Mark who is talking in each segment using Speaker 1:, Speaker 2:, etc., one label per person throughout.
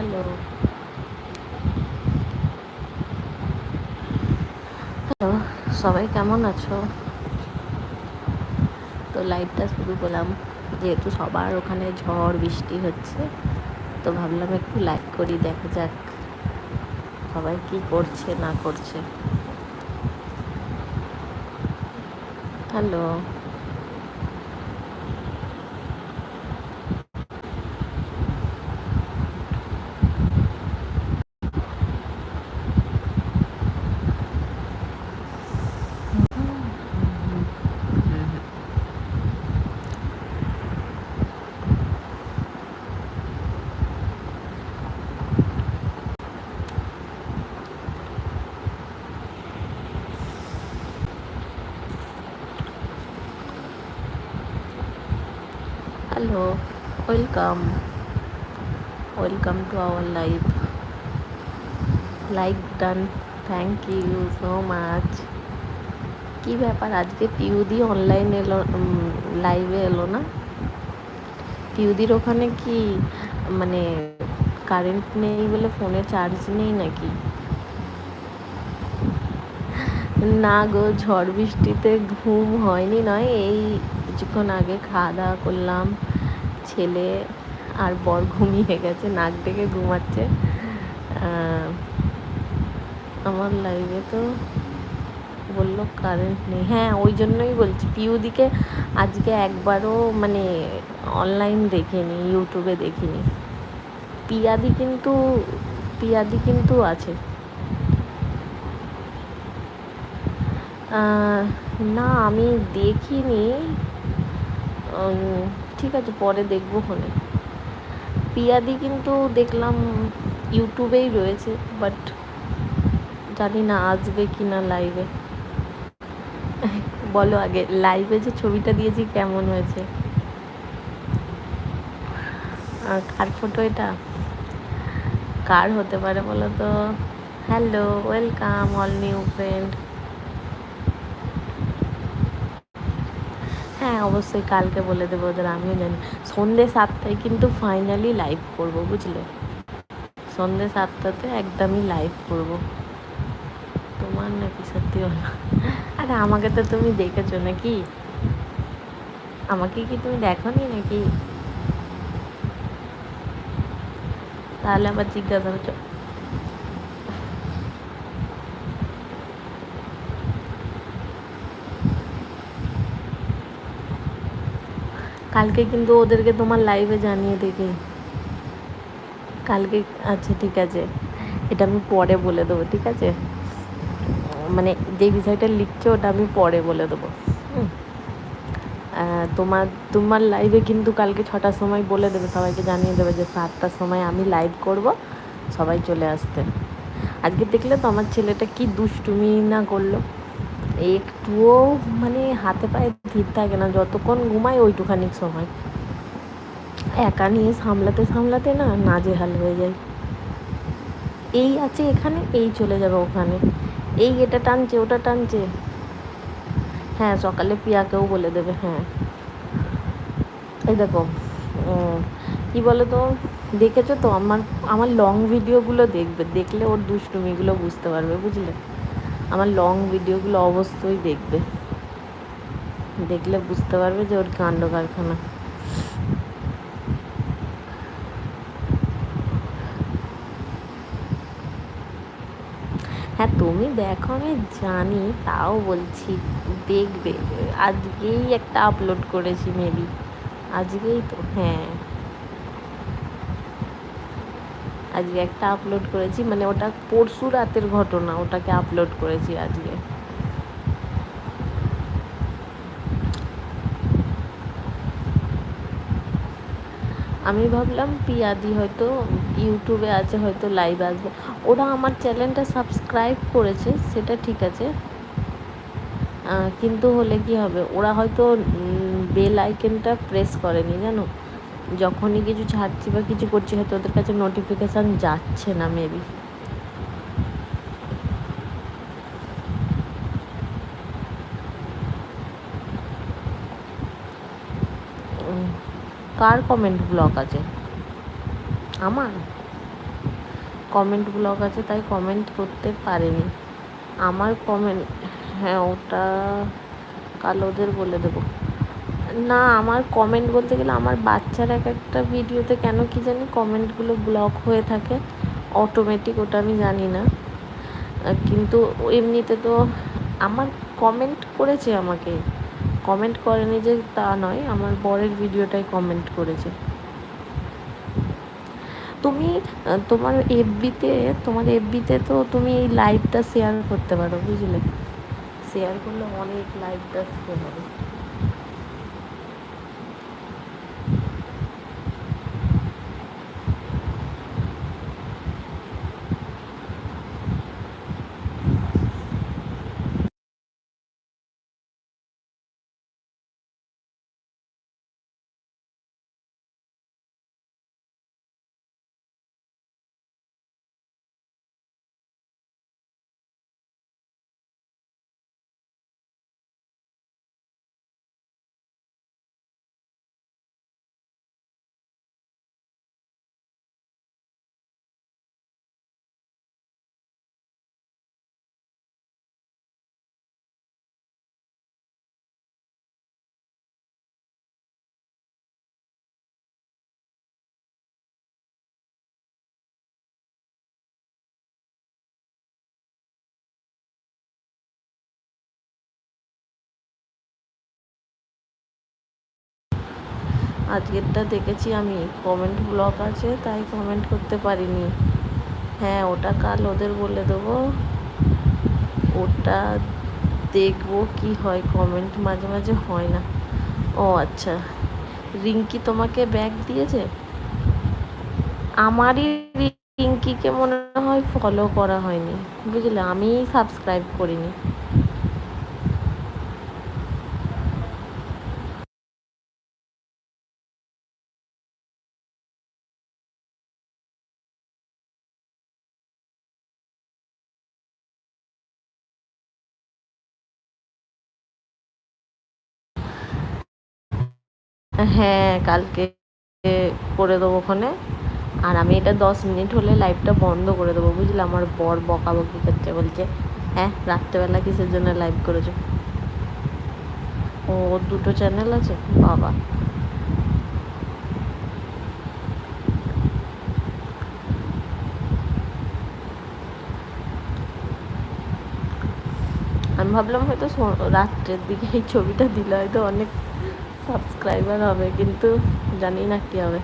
Speaker 1: Hello. Hello, সবাই কেমন আছো? তো লাইভটা শুরু করলাম। যেহেতু সবার ওখানে ঝড়, বৃষ্টি হচ্ছে, তো ভাবলাম একটু লাইভ করি, দেখা যাক সবাই কি করছে, না করছে। Hello. Hello welcome welcome to our live like done thank you so much কি ব্যাপার? আজকে পিউদি অনলাইন এলো লাইভে এলো না? পিউদির ওখানে কি মানে কারেন্ট নেই বলে ফোনে চার্জ নেই নাকি? না গো, ঝড় বৃষ্টিতে ঘুম হয়নি, নয়, এই কিছুক্ষণ আগে খাওয়া দাওয়া করলাম। ছেলে আর বর ঘুমিয়ে গেছে, নাক ডেকে ঘুমাচ্ছে। আমার লাইভে তো বলল কারেন্ট নেই। হ্যাঁ ওই জন্যই বলছি পিউদিকে আজকে একবারও মানে অনলাইন দেখিনি ইউটিউবে দেখিনি। পিয়াদি কিন্তু পিয়াদি কিন্তু আছে। না, আমি দেখিনি। ঠিক আছে, পরে দেখব ফোনে পিয়াদি কিন্তু দেখলাম ইউটিউবেই রয়েছে বাট জানি না আসবে কি না লাইভে বলো আগে লাইভে যে ছবিটা দিয়েছি কেমন হয়েছে? কার ফটো এটা? কার হতে পারে বলো তো? Hello welcome all new friend হ্যাঁ অবশ্যই কালকে বলে দেবো ওদের, আমিও জানি। সন্ধ্যে সাতটায় কিন্তু ফাইনালি লাইভ করব, বুঝলে? সন্ধ্যে সাতটাতে একদমই লাইভ করব। তোমার নাকি সত্যি বলো? আরে, আমাকে তো তুমি দেখেছ নাকি? আমাকে কি তুমি দেখো নাকি? তাহলে আবার জিজ্ঞাসা করছ কালকে কিন্তু ওদেরকে তোমার লাইভে জানিয়ে দেখি। কালকে আচ্ছা ঠিক আছে। এটা আমি পরে বলে দেবো, ঠিক আছে? মানে যে বিষয়টা লিখছো, ওটা আমি পরে বলে দেবো। তোমার তোমার লাইভে কিন্তু কালকে ছটার সময় বলে দেবে, সবাইকে জানিয়ে দেবে যে সাতটার সময় আমি লাইভ করব, সবাই চলে আসতে। আজকে দেখলে তো আমার ছেলেটা কি দুষ্টুমি না করল। একটুও মানে হাতে পায়ে ধীর থাকে না। যতক্ষণ ঘুমাই ওইটুখানি সময়। একা নিয়ে সামলাতে সামলাতে না নাজেহাল হয়ে যায় এই আছে এখানে, এই চলে যাবে ওখানে। এই এটা টানছে, ওটা টানছে। হ্যাঁ সকালে পিয়াকেও বলে দেবে হ্যাঁ। এই দেখো কি বলো তো দেখেছ তো? আমার আমার লং ভিডিওগুলো দেখবে। দেখলে ওর দুষ্টুমিগুলো বুঝতে পারবে, বুঝলে? আমার লং ভিডিওগুলো অবশ্যই দেখবে। দেখলে বুঝতে পারবে যে ওর কাণ্ড কারখানা। হ্যাঁ তুমি দেখো, আমি জানি, তাও বলছি, দেখবে। আজকেই একটা আপলোড করেছি মেবি আজকেই তো হ্যাঁ। আজকে একটা আপলোড করেছি মানে ওটা পরশু রাতের ঘটনা, ওটাকে আপলোড করেছি আজকে। আমি ভাবলাম পিয়াদি হয়তো ইউটিউবে আছে, হয়তো লাইভ আসবে। ওরা আমার চ্যানেলটা সাবস্ক্রাইব করেছে, সেটা ঠিক আছে। কিন্তু হলে কি হবে? ওরা হয়তো বেল আইকনটা প্রেস করেনি, জানো? যখনই কিছু ছাড়ছি বা কিছু করছি, হয়তো ওদের কাছে নোটিফিকেশান যাচ্ছে না মেবি কার কমেন্ট ব্লক আছে? আমার? কমেন্ট ব্লক আছে, তাই কমেন্ট করতে পারেনি। আমার কমেন্ট হ্যাঁ ওটা কাল ওদের বলে দেবো। না, আমার কমেন্ট বলতে গেলে আমার বাচ্চার এক একটা ভিডিওতে কেন কি জানি কমেন্টগুলো ব্লক হয়ে থাকে। অটোমেটিক ওটা আমি জানি না। কিন্তু এমনিতে তো আমার কমেন্ট করেছে আমাকে। কমেন্ট করেনি যে তা নয়, আমার বরের ভিডিওটাই কমেন্ট করেছে। তুমি তোমার এফবিতে তোমার এফবিতে তো তুমি এই লাইভটা শেয়ার করতে পারো, বুঝলে? শেয়ার করলে অনেক লাইভটা হবে। আজকেরটা দেখেছি আমি। কমেন্ট ব্লক আছে, তাই কমেন্ট করতে পারিনি। হ্যাঁ ওটা কাল ওদের বলে দেবো। ওটা দেখব কি হয় কমেন্ট মাঝে মাঝে হয় না। ও আচ্ছা। রিঙ্কি তোমাকে ব্যাগ দিয়েছে? আমারই রিঙ্কিকে মনে হয় ফলো করা হয়নি। বুঝলে? আমি সাবস্ক্রাইব করিনি। হ্যাঁ কালকে করে দেবো ওখানে। আর আমি এটা দশ মিনিট হলে লাইভটা বন্ধ করে দেবো, বুঝলে? আমার বর বকাবকি করছে, বলছে হ্যাঁ রাত্রেবেলা কিসের জন্য লাইভ করেছ? ও দুটো চ্যানেল আছে? বাবা। আমি ভাবলাম হয়তো রাত্রের দিকে এই ছবিটা দিলে হয়তো অনেক সাবস্ক্রাইবার হবে, কিন্তু জানি না কী হবে।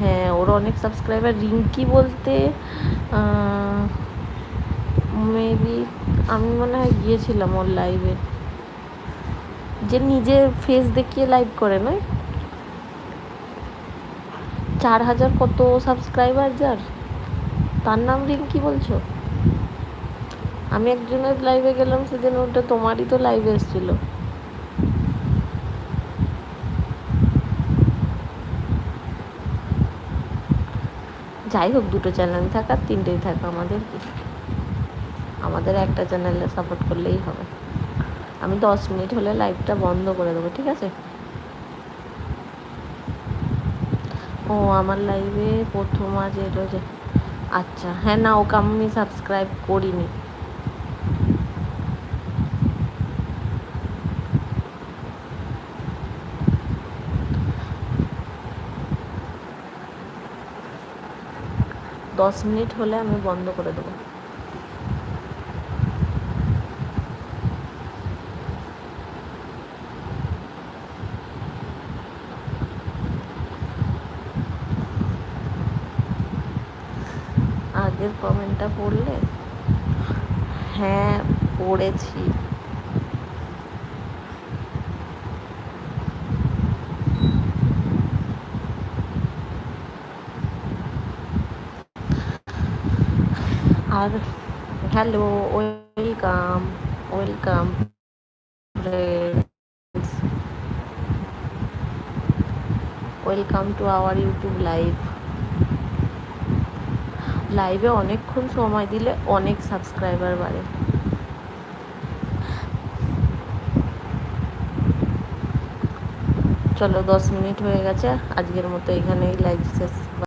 Speaker 1: হ্যাঁ ওর অনেক সাবস্ক্রাইবার রিঙ্কি বলতে মেবি আমি মনে হয় গিয়েছিলাম ওর লাইভে যে নিজের ফেস দেখিয়ে লাইভ করে নয়। চার হাজার কত সাবস্ক্রাইবার যার? তার নাম রিঙ্কি বলছো? আমি একজনের লাইভে গেলাম, সেদিন ওটা তোমারই তো লাইভে এসেছিল। যাই হোক, দুটো চ্যানেল থাক আর তিনটেই থাক, আমাদের কি আমাদের একটা চ্যানেলে সাপোর্ট করলেই হবে। আমি দশ মিনিট হলে লাইভটা বন্ধ করে দেবো, ঠিক আছে? ও, আমার লাইভে প্রথম আজ এলো যে আচ্ছা হ্যাঁ না, ওকে আমি সাবস্ক্রাইব করিনি। দশ মিনিট হলে আমি বন্ধ করে দেবো। আগের কমেন্টটা পড়লে? হ্যাঁ পড়েছি। আর hello welcome welcome welcome to our YouTube live লাইভে অনেকক্ষণ সময় দিলে অনেক সাবস্ক্রাইবার বাড়ে। চলো দশ মিনিট হয়ে গেছে। আজকের মতো এখানেই লাইভ শেষ।